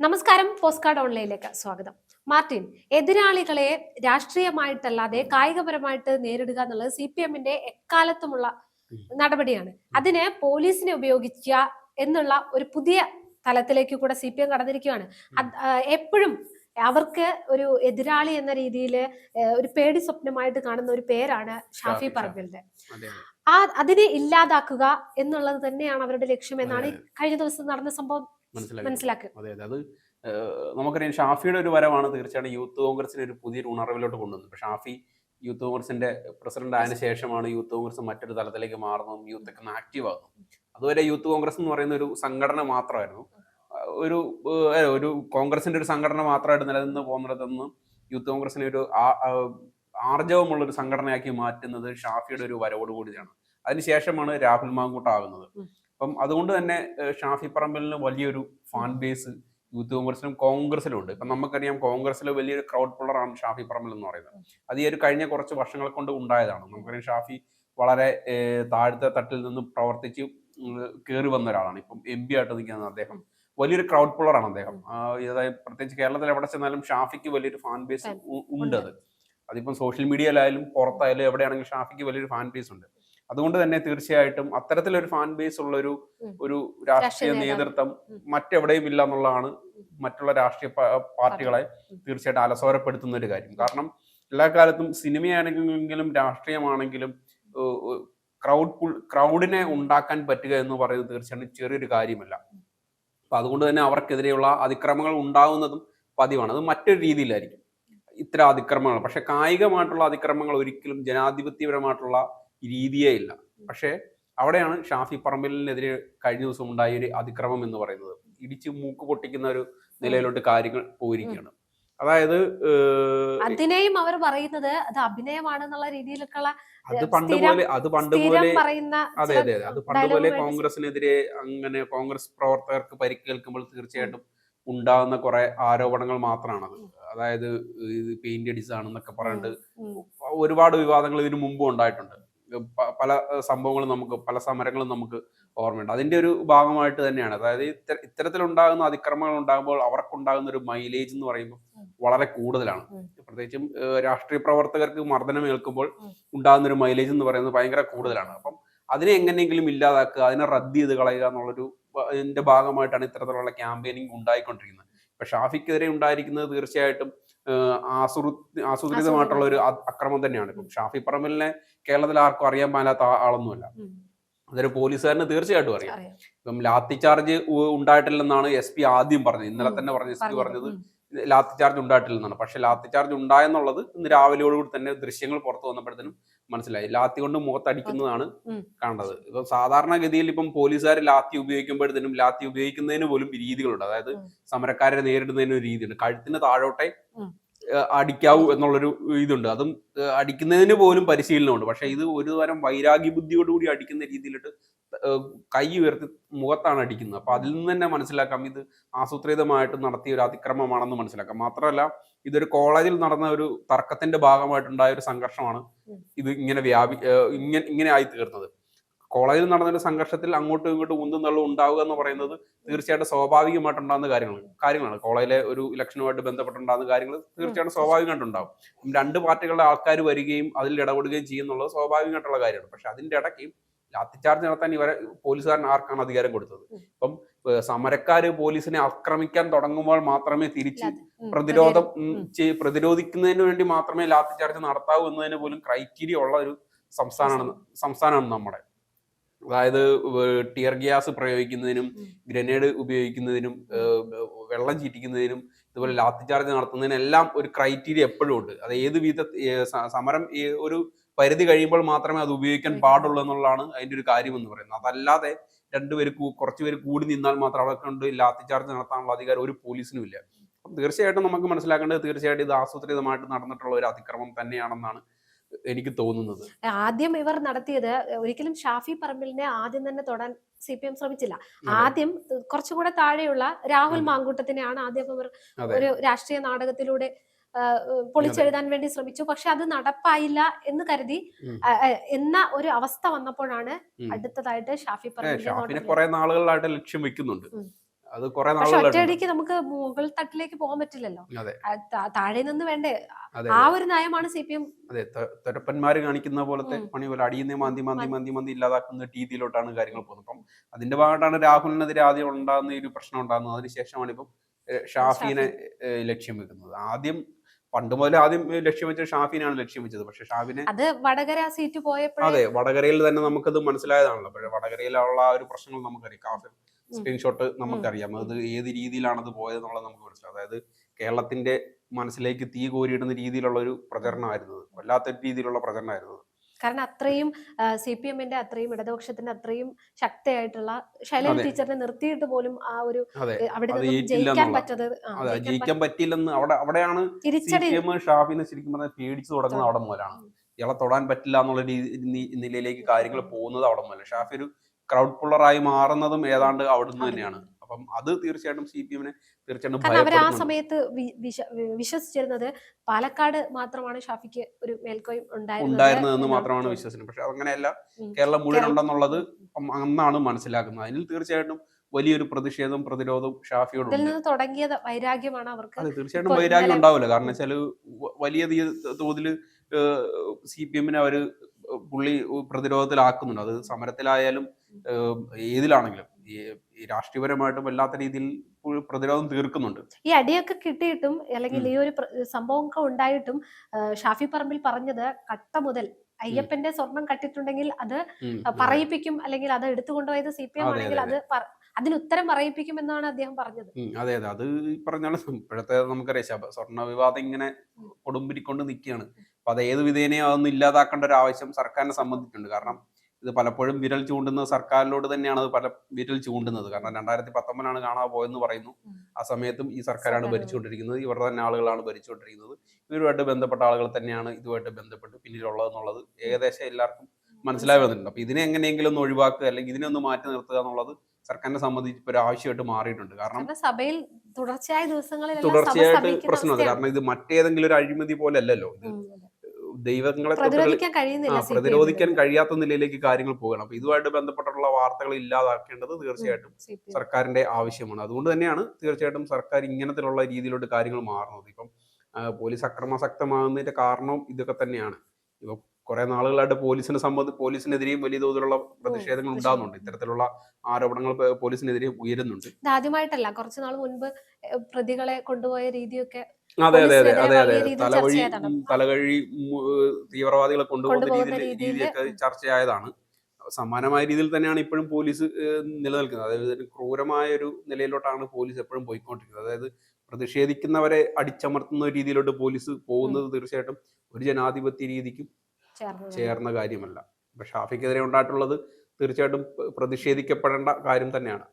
നമസ്കാരം post card ഓൺലൈനിലേക്ക് സ്വാഗതം. Martin എതിരാളികളെ രാഷ്ട്രീയമായിട്ടല്ലാതെ കായികപരമായിട്ട് നേരിടുക എന്നുള്ളത് സി പി എമ്മിന്റെ എക്കാലത്തുമുള്ള നടപടിയാണ്. അതിന് പോലീസിനെ ഉപയോഗിക്കുക എന്നുള്ള ഒരു പുതിയ തലത്തിലേക്ക് കൂടെ സി പി എം കടന്നിരിക്കുകയാണ്. എപ്പോഴും അവർക്ക് ഒരു എതിരാളി എന്ന രീതിയിൽ ഒരു പേടി സ്വപ്നമായിട്ട് കാണുന്ന ഒരു പേരാണ് ഷാഫി പറമ്പിൽ പറമ്പിലിന്റെ. ആ അതിനെ ഇല്ലാതാക്കുക എന്നുള്ളത് തന്നെയാണ് അവരുടെ ലക്ഷ്യം എന്നാണ് കഴിഞ്ഞ ദിവസം നടന്ന സംഭവം മനസ്സിലാക്കി അതെ അതെ. അത് നമുക്കറിയാം ഷാഫിയുടെ ഒരു വരവാണ് തീർച്ചയായിട്ടും യൂത്ത് കോൺഗ്രസിന് ഒരു പുതിയൊരു ഉണർവിലോട്ട് കൊണ്ടുവന്നത്. പക്ഷേ ഷാഫി യൂത്ത് കോൺഗ്രസിന്റെ പ്രസിഡന്റ് ആയതിനു ശേഷമാണ് യൂത്ത് കോൺഗ്രസ് മറ്റൊരു തലത്തിലേക്ക് മാറുന്നതും യൂത്ത് ഒക്കെ ആക്റ്റീവ് ആകുന്നതും. അതുവരെ യൂത്ത് കോൺഗ്രസ് എന്ന് പറയുന്ന ഒരു സംഘടന മാത്രമായിരുന്നു. ഒരു ഒരു കോൺഗ്രസിന്റെ ഒരു സംഘടന മാത്രമായിട്ട് നിലനിന്ന് പോകുന്നിടത്തുനിന്ന് യൂത്ത് കോൺഗ്രസിനെ ഒരു ആർജവമുള്ള ഒരു സംഘടനയാക്കി മാറ്റുന്നത് ഷാഫിയുടെ ഒരു വരവോട് കൂടിയാണ് അതിനുശേഷമാണ് രാഹുൽ മാങ്കൂട്ട് ആകുന്നത്. ഉം. അപ്പം അതുകൊണ്ട് തന്നെ ഷാഫി പറമ്പലിന് വലിയൊരു ഫാൻ ബേസ് യൂത്ത് കോൺഗ്രസിലും കോൺഗ്രസിലും ഉണ്ട് ഇപ്പം നമുക്കറിയാം കോൺഗ്രസിലെ വലിയൊരു ക്രൗഡ് പുള്ളറാണ് ഷാഫി പറമ്പൽ എന്ന് പറയുന്നത്. അത് ഈ ഒരു കഴിഞ്ഞ കുറച്ച് വർഷങ്ങൾ കൊണ്ട് ഉണ്ടായതാണ്. നമുക്കറിയാം ഷാഫി വളരെ താഴ്ത്തെ തട്ടിൽ നിന്നും പ്രവർത്തിച്ച് കയറി വന്ന ഒരാളാണ്. ഇപ്പം എം പി ആയിട്ട് നിൽക്കുന്നത് അദ്ദേഹം വലിയൊരു ക്രൗഡ് പുള്ളറാണ് അദ്ദേഹം. അതായത് പ്രത്യേകിച്ച് കേരളത്തിൽ എവിടെ ചെന്നാലും ഷാഫിക്ക് വലിയൊരു ഫാൻ ബേസ് ഉണ്ട് അത്. അതിപ്പം സോഷ്യൽ മീഡിയയിലായാലും പുറത്തായാലും എവിടെയാണെങ്കിലും ഷാഫിക്ക് വലിയൊരു ഫാൻ ബേസ് ഉണ്ട്. അതുകൊണ്ട് തന്നെ തീർച്ചയായിട്ടും അത്തരത്തിലൊരു ഫാൻ ബേസ് ഉള്ള ഒരു ഒരു രാഷ്ട്രീയ നേതൃത്വം മറ്റെവിടെയും ഇല്ല എന്നുള്ളതാണ് മറ്റുള്ള രാഷ്ട്രീയ പാർട്ടികളെ. തീർച്ചയായിട്ടും അലസോരപ്പെടുത്തുന്ന ഒരു കാര്യം. കാരണം എല്ലാ കാലത്തും സിനിമയാണെങ്കിലും രാഷ്ട്രീയമാണെങ്കിലും ക്രൗഡ് ക്രൗഡിനെ ഉണ്ടാക്കാൻ പറ്റുക എന്ന് പറയുന്നത് തീർച്ചയായിട്ടും ചെറിയൊരു കാര്യമല്ല. അപ്പൊ അതുകൊണ്ട് തന്നെ അവർക്കെതിരെയുള്ള അതിക്രമങ്ങൾ ഉണ്ടാകുന്നതും പതിവാണ്. അത് മറ്റൊരു രീതിയിലായിരിക്കും. ഇത്തരം അതിക്രമങ്ങൾ. പക്ഷെ കായികമായിട്ടുള്ള അതിക്രമങ്ങൾ ഒരിക്കലും ജനാധിപത്യപരമായിട്ടുള്ള രീതിയേ ഇല്ല. പക്ഷേ അവിടെയാണ് ഷാഫി പറമ്പലിനെതിരെ കഴിഞ്ഞ ദിവസം ഉണ്ടായ ഒരു അതിക്രമം എന്ന് പറയുന്നത്. ഇടിച്ച് മൂക്ക് പൊട്ടിക്കുന്ന ഒരു നിലയിലോട്ട് കാര്യങ്ങൾ പോയിരിക്കുകയാണ്. അതായത് അതിനെയും അവർ പറയുന്നത് അത് അഭിനയമാണെന്നുള്ള രീതിയിലൊക്കെയുള്ള അത് പണ്ട് പോലെ അത് പണ്ട് പോലെ അതെ അതെ അതെ. പണ്ട് പോലെ കോൺഗ്രസിനെതിരെ അങ്ങനെ കോൺഗ്രസ് പ്രവർത്തകർക്ക് പരിക്കേൽക്കുമ്പോൾ തീർച്ചയായിട്ടും ഉണ്ടാകുന്ന കുറെ ആരോപണങ്ങൾ മാത്രമാണത് അതായത് ഇത് പെയിന്റ് അടിച്ചാണെന്നൊക്കെ പറഞ്ഞിട്ട്. ഒരുപാട് വിവാദങ്ങൾ ഇതിനു മുമ്പും ഉണ്ടായിട്ടുണ്ട്. പല സംഭവങ്ങളും നമുക്ക് പല സമരങ്ങളും നമുക്ക് ഓർമ്മയുണ്ട്. അതിന്റെ ഒരു ഭാഗമായിട്ട് തന്നെയാണ്. അതായത് ഇത്ത- ഇത്തരത്തിലുണ്ടാകുന്ന അതിക്രമങ്ങൾ ഉണ്ടാകുമ്പോൾ അവർക്കുണ്ടാകുന്ന ഒരു മൈലേജ് എന്ന് പറയുമ്പോൾ വളരെ കൂടുതലാണ്. പ്രത്യേകിച്ചും രാഷ്ട്രീയ പ്രവർത്തകർക്ക് മർദ്ദനം ഏൽക്കുമ്പോൾ ഉണ്ടാകുന്ന ഒരു മൈലേജ് എന്ന് പറയുന്നത് ഭയങ്കര കൂടുതലാണ്. അപ്പം അതിനെ എങ്ങനെയെങ്കിലും ഇല്ലാതാക്കുക അതിനെ റദ്ദ് ചെയ്ത് കളയുക എന്നുള്ളൊരു ഇതിന്റെ ഭാഗമായിട്ടാണ് ഇത്തരത്തിലുള്ള ക്യാമ്പയിനിങ് ഉണ്ടായിക്കൊണ്ടിരിക്കുന്നത്. ഇപ്പൊ ഷാഫിക്കെതിരെ ഉണ്ടായിരിക്കുന്നത് തീർച്ചയായിട്ടും ആസൂത്രിതമായിട്ടുള്ള ഒരു അക്രമം തന്നെയാണ്. ഇപ്പം ഷാഫി പറമ്പലിനെ കേരളത്തിൽ ആർക്കും അറിയാൻ പാലാത്ത ആ- ആളൊന്നുമല്ല. അതൊരു പോലീസുകാരന് തീർച്ചയായിട്ടും അറിയാം. ഇപ്പം ലാത്തി ചാർജ് ഉണ്ടായിട്ടില്ലെന്നാണ് എസ് പി ആദ്യം പറഞ്ഞത്. ഇന്നലെ തന്നെ പറഞ്ഞ എസ് പി പറഞ്ഞത്. ലാത്തി ചാർജ് ഉണ്ടായിട്ടില്ലെന്നാണ്. പക്ഷെ ലാത്തി ചാർജ് ഉണ്ടായെന്നുള്ളത് ഇന്ന് രാവിലെയോടുകൂടി തന്നെ ദൃശ്യങ്ങൾ പുറത്തു വന്നപ്പോഴത്തേനും മനസ്സിലായി. ലാത്തി കൊണ്ട് മുഖത്തടിക്കുന്നതാണ് കണ്ടത് ഇപ്പം സാധാരണഗതിയിൽ ഇപ്പം പോലീസുകാർ ലാത്തി ഉപയോഗിക്കുമ്പോഴത്തേനും ലാത്തി ഉപയോഗിക്കുന്നതിന് പോലും രീതികളുണ്ട്. അതായത്. സമരക്കാരെ നേരിടുന്നതിന് ഒരു രീതിയുണ്ട്. കഴുത്തിന് താഴോട്ടെ അടിക്കാവൂ എന്നുള്ളൊരു ഇതുണ്ട്. അതും അടിക്കുന്നതിന് പോലും പരിശീലനമുണ്ട്. പക്ഷെ ഇത് ഒരു തരം വൈരാഗ്യ ബുദ്ധിയോടുകൂടി അടിക്കുന്ന രീതിയിലിട്ട് കൈ ഉയർത്തി മുഖത്താണ് അടിക്കുന്നത്. അപ്പൊ അതിൽ നിന്ന് തന്നെ മനസ്സിലാക്കാം ഇത് ആസൂത്രിതമായിട്ട് നടത്തിയ ഒരു അതിക്രമമാണെന്ന് മനസ്സിലാക്കാം. മാത്രമല്ല ഇതൊരു കോളേജിൽ നടന്ന ഒരു തർക്കത്തിന്റെ ഭാഗമായിട്ടുണ്ടായ ഒരു സംഘർഷമാണ് ഇത് ഇങ്ങനെ വ്യാപി ഇങ്ങനെ ഇങ്ങനെ ആയി തീർന്നത് കോളേജിൽ നടന്നൊരു സംഘർഷത്തിൽ അങ്ങോട്ടും ഇങ്ങോട്ടും ഉന്തും തള്ളും ഉണ്ടാവുക എന്ന് പറയുന്നത് തീർച്ചയായിട്ടും സ്വാഭാവികമായിട്ടുണ്ടാകുന്ന കാര്യങ്ങൾ കാര്യങ്ങളാണ്. കോളേജിലെ ഒരു ഇലക്ഷനുമായിട്ട് ബന്ധപ്പെട്ടുണ്ടാകുന്ന കാര്യങ്ങൾ തീർച്ചയായിട്ടും സ്വാഭാവികമായിട്ടുണ്ടാവും. ഉണ്ടാവും രണ്ട് പാർട്ടികളുടെ ആൾക്കാർ വരികയും അതിൽ ഇടപെടുകയും ചെയ്യുന്നുള്ളത് സ്വാഭാവികമായിട്ടുള്ള കാര്യമാണ്. പക്ഷെ അതിന്റെ ഇടയ്ക്ക് ലാത്തിചാർജ് നടത്താൻ ഇവരെ പോലീസുകാരൻ ആർക്കാണ് അധികാരം കൊടുത്തത്. ഇപ്പം സമരക്കാര് പോലീസിനെ ആക്രമിക്കാൻ തുടങ്ങുമ്പോൾ മാത്രമേ തിരിച്ച് പ്രതിരോധം പ്രതിരോധിക്കുന്നതിന് വേണ്ടി മാത്രമേ ലാത്തി ചാർജ് നടത്താവൂ എന്നതിന് പോലും ക്രൈറ്റീരിയ ഉള്ള ഒരു സംസ്ഥാനമാണ് സംസ്ഥാനമാണ് നമ്മുടെ. അതായത് ടിയർ ഗ്യാസ് പ്രയോഗിക്കുന്നതിനും ഗ്രനേഡ് ഉപയോഗിക്കുന്നതിനും വെള്ളം ചീറ്റിക്കുന്നതിനും ഇതുപോലെ ലാത്തി ചാർജ് നടത്തുന്നതിനെല്ലാം ഒരു ക്രൈറ്റീരിയ എപ്പോഴും ഉണ്ട്. അത് ഏത് വിധ സമരം ഈ ഒരു പരിധി കഴിയുമ്പോൾ മാത്രമേ അത് ഉപയോഗിക്കാൻ പാടുള്ളൂ എന്നുള്ളതാണ് അതിന്റെ ഒരു കാര്യം എന്ന് പറയുന്നത്. അതല്ലാതെ രണ്ടുപേര് കുറച്ച് പേര് കൂടി നിന്നാൽ മാത്രം അവിടെ കൊണ്ട് ലാത്തി ചാർജ് നടത്താനുള്ള അധികാരം ഒരു പോലീസിനും ഇല്ല. അപ്പം തീർച്ചയായിട്ടും നമുക്ക് മനസ്സിലാക്കേണ്ടത് തീർച്ചയായിട്ടും ഇത് ആസൂത്രിതമായിട്ട് നടന്നിട്ടുള്ള ഒരു അതിക്രമം തന്നെയാണെന്നാണ് എനിക്ക് തോന്നുന്നത്. ആദ്യം ഇവർ നടത്തിയത് ഒരിക്കലും ഷാഫി പറമ്പിലിനെ ആദ്യം തന്നെ തൊടാൻ സി പി എം ശ്രമിച്ചില്ല. ആദ്യം കുറച്ചുകൂടെ താഴെയുള്ള രാഹുൽ മാങ്കൂട്ടത്തിനെയാണ് ആദ്യം അവർ ഒരു രാഷ്ട്രീയ നാടകത്തിലൂടെ പൊളിച്ചെഴുതാൻ വേണ്ടി ശ്രമിച്ചു. പക്ഷെ അത് നടപ്പായില്ല എന്ന് കരുതി എന്ന ഒരു അവസ്ഥ വന്നപ്പോഴാണ് അടുത്തതായിട്ട് ഷാഫി പറഞ്ഞു ഷാഫിനെ കുറെ നാളുകളിലായിട്ട് ലക്ഷ്യം വെക്കുന്നുണ്ട്. അത് കുറെ ഒറ്റയടിക്ക് നമുക്ക് മുകൾ തട്ടിലേക്ക് പോകാൻ പറ്റില്ലല്ലോ താഴെ നിന്ന് വേണ്ടേ. ആ ഒരു നയമാണ് സി പി എം അതെ തൊരപ്പന്മാര് കാണിക്കുന്ന പോലത്തെ പണി പോലെ അടിയുന്ന മാന്തി മാന്തി മാന്തി. മാന്തി ഇല്ലാതാക്കുന്ന രീതിയിലോട്ടാണ് കാര്യങ്ങൾ പോകുന്നത്. അപ്പം അതിന്റെ ഭാഗമായിട്ടാണ് രാഹുലിനെതിരെ ആദ്യം ഉണ്ടാകുന്ന ഒരു പ്രശ്നം ഉണ്ടാകുന്നത്. അതിനുശേഷമാണ് ഇപ്പം ഷാഫിനെ ലക്ഷ്യം വെക്കുന്നത്. ആദ്യം പണ്ട് മുതൽ ആദ്യം ലക്ഷ്യം വെച്ചത് ഷാഫിനാണ് ലക്ഷ്യം വെച്ചത്. പക്ഷെ ഷാഫിനെ അത് വടകര സീറ്റ് പോയപ്പോഴേ അതെ വടകരയിൽ തന്നെ നമുക്കത് മനസ്സിലായതാണല്ലോ. പക്ഷേ വടകരയിലുള്ള ആ ഒരു പ്രശ്നങ്ങൾ നമുക്കറിയാം. കാഫിർ സ്ക്രീൻഷോട്ട് നമുക്കറിയാം അത് ഏത് രീതിയിലാണ് അത് പോയത് എന്നുള്ളത് നമുക്ക് മനസ്സിലാവും. അതായത് കേരളത്തിന്റെ മനസ്സിലേക്ക് തീ കോരിയിടുന്ന രീതിയിലുള്ള ഒരു പ്രചരണമായിരുന്നു. വല്ലാത്ത രീതിയിലുള്ള പ്രചരണമായിരുന്നു. കാരണം അത്രയും സി പി എമ്മിന്റെ അത്രയും ഇടതുപക്ഷത്തിന്റെ അത്രയും ശക്തിയായിട്ടുള്ള ശൈലജ. ടീച്ചറിനെ നിർത്തിയിട്ട് പോലും ആ ഒരു അവിടെ ജയിക്കാൻ പറ്റില്ലെന്ന് പറ്റത് ജയിക്കാൻ ജയിക്കാൻ അവിടെ അവിടെയാണ് ഷാഫിനെ ശരിക്കും പറഞ്ഞാൽ പേടിച്ചു തുടങ്ങുന്നത് അവിടെ മുതലാണ്. ഇയാളെ തൊടാൻ പറ്റില്ല എന്നുള്ള രീതി നിലയിലേക്ക് കാര്യങ്ങൾ പോകുന്നത് അവിടെ മുതലാണ്. ഷാഫി ഒരു ക്രൗഡ് പുള്ളറായി മാറുന്നതും ഏതാണ്ട് അവിടുന്ന് അവിടെ തന്നെയാണ്. അപ്പം അത് തീർച്ചയായിട്ടും സി പി എമ്മിനെ തീർച്ചയായിട്ടും അവർ ആ സമയത്ത് വിശ്വസിച്ചിരുന്നത് പാലക്കാട് മാത്രമാണ് ഷാഫിക്ക് ഒരു മേൽക്കോയും ഉണ്ടായിരുന്നത് ഉണ്ടായിരുന്നതെന്ന് മാത്രമാണ് വിശ്വസിക്കുന്നത്. പക്ഷെ അങ്ങനെയല്ല. കേരളം മുഴുവൻ ഉണ്ടെന്നുള്ളത് അന്നാണ് മനസ്സിലാക്കുന്നത്. അതിൽ തീർച്ചയായിട്ടും വലിയൊരു പ്രതിഷേധവും പ്രതിരോധവും ഷാഫിയോട് തുടങ്ങിയത് വൈരാഗ്യമാണ് അവർക്ക് അതെ തീർച്ചയായിട്ടും വൈരാഗ്യം ഉണ്ടാവില്ല. കാരണം വെച്ചാൽ വലിയ തോതിൽ സി പി എമ്മിനെ അവർ പുള്ളി പ്രതിരോധത്തിലാക്കുന്നുണ്ട്. അത് സമരത്തിലായാലും ഏതിലാണെങ്കിലും രാഷ്ട്രീയപരമായിട്ടും വല്ലാത്ത രീതിയിൽ പ്രതിരോധം തീർക്കുന്നുണ്ട്. ഈ അടിയൊക്കെ കിട്ടിയിട്ടും അല്ലെങ്കിൽ ഈ ഒരു സംഭവമൊക്കെ ഉണ്ടായിട്ടും ഷാഫി പറമ്പിൽ പറഞ്ഞത് കട്ട മുതൽ അയ്യപ്പന്റെ സ്വർണം കട്ടിട്ടുണ്ടെങ്കിൽ അത്. പറയിപ്പിക്കും അല്ലെങ്കിൽ അത് എടുത്തുകൊണ്ടുപോയത് സി പി എം ആണെങ്കിൽ അത് അതിന് ഉത്തരം പറയിപ്പിക്കും എന്നാണ് അദ്ദേഹം പറഞ്ഞത്. അതെ അതെ. അത് ഈ പറഞ്ഞാണ് ഇപ്പോഴത്തെ നമുക്കറിയാം സ്വർണ വിവാദം ഇങ്ങനെ കൊടുമ്പിരിക്കൊണ്ട് നിൽക്കുകയാണ്. അപ്പൊ അത് ഏത് വിധേനയും അതൊന്നും ഇല്ലാതാക്കേണ്ട ഒരു ആവശ്യം സർക്കാരിനെ സംബന്ധിച്ചിട്ടുണ്ട്. കാരണം ഇത് പലപ്പോഴും വിരൽ ചൂണ്ടുന്നത് സർക്കാരിലോട് തന്നെയാണ് അത് പല വിരൽ ചൂണ്ടുന്നത്. കാരണം രണ്ടായിരത്തി പത്തൊമ്പതിലാണ് കാണാതെ പോയെന്ന് പറയുന്നു. ആ സമയത്തും ഈ സർക്കാരാണ്. ഭരിച്ചുകൊണ്ടിരിക്കുന്നത്. ഇവരുടെ തന്നെ ആളുകളാണ് ഭരിച്ചുകൊണ്ടിരിക്കുന്നത്. ഇവരുമായിട്ട് ബന്ധപ്പെട്ട ആളുകൾ തന്നെയാണ് ഇതുമായിട്ട് ബന്ധപ്പെട്ട് പിന്നിലുള്ളതെന്നുള്ളത് ഏകദേശം എല്ലാവർക്കും മനസ്സിലായി വന്നിട്ടുണ്ട് അപ്പൊ ഇതിനെ എങ്ങനെയെങ്കിലും ഒന്ന് ഒഴിവാക്കുക അല്ലെങ്കിൽ ഇതിനെ ഒന്ന് മാറ്റി നിർത്തുക എന്നുള്ളത് സർക്കാരിനെ സംബന്ധിച്ച് ഇപ്പൊ ഒരു ആവശ്യമായിട്ട് മാറിയിട്ടുണ്ട്. കാരണം സഭയിൽ തുടർച്ചയായ ദിവസങ്ങളിൽ തുടർച്ചയായിട്ട് പ്രശ്നമുണ്ട് പ്രശ്നമാണ് കാരണം ഇത് മറ്റേതെങ്കിലും ഒരു അഴിമതി പോലെ അല്ലല്ലോ ഇത്. ദൈവങ്ങളെ പ്രതിരോധിക്കാൻ കഴിയാത്ത നിലയിലേക്ക് കാര്യങ്ങൾ പോകണം. അപ്പൊ ഇതുമായിട്ട് ബന്ധപ്പെട്ടുള്ള വാർത്തകൾ ഇല്ലാതാക്കേണ്ടത് തീർച്ചയായിട്ടും സർക്കാരിന്റെ ആവശ്യമാണ്. അതുകൊണ്ട് തന്നെയാണ് തീർച്ചയായിട്ടും സർക്കാർ ഇങ്ങനത്തിലുള്ള രീതിയിലോട്ട് കാര്യങ്ങൾ മാറുന്നത്. ഇപ്പം പോലീസ് അക്രമാസക്തമാകുന്നതിന്റെ കാരണവും ഇതൊക്കെ തന്നെയാണ്. ഇപ്പൊ കുറെ നാളുകളായിട്ട് പോലീസിനെ സംബന്ധി പോലീസിനെതിരെയും വലിയ തോതിലുള്ള പ്രതിഷേധങ്ങൾ ഉണ്ടാകുന്നുണ്ട്. ഇത്തരത്തിലുള്ള ആരോപണങ്ങൾ പോലീസിനെതിരെ ഉയരുന്നുണ്ട്. ആദ്യമായിട്ടല്ല. കുറച്ചു നാൾ മുൻപ് പ്രതികളെ കൊണ്ടുപോയ രീതിയൊക്കെ അതെ അതെ അതെ അതെ അതെ തലവഴി. തലകഴി തീവ്രവാദികളെ കൊണ്ടുപോകുന്ന രീതിയൊക്കെ ചർച്ചയായതാണ്. സമാനമായ രീതിയിൽ തന്നെയാണ് ഇപ്പോഴും പോലീസ് നിലനിൽക്കുന്നത്. അതായത് ക്രൂരമായ ഒരു നിലയിലോട്ടാണ് പോലീസ് എപ്പോഴും പോയിക്കൊണ്ടിരിക്കുന്നത്. അതായത് പ്രതിഷേധിക്കുന്നവരെ അടിച്ചമർത്തുന്ന രീതിയിലോട്ട് പോലീസ് പോകുന്നത് തീർച്ചയായിട്ടും ഒരു ജനാധിപത്യ രീതിക്കും ചേർന്ന കാര്യമല്ല. ഷാഫിക്കെതിരെ ഉണ്ടായിട്ടുള്ളത് തീർച്ചയായിട്ടും പ്രതിഷേധിക്കപ്പെടേണ്ട കാര്യം തന്നെയാണ്.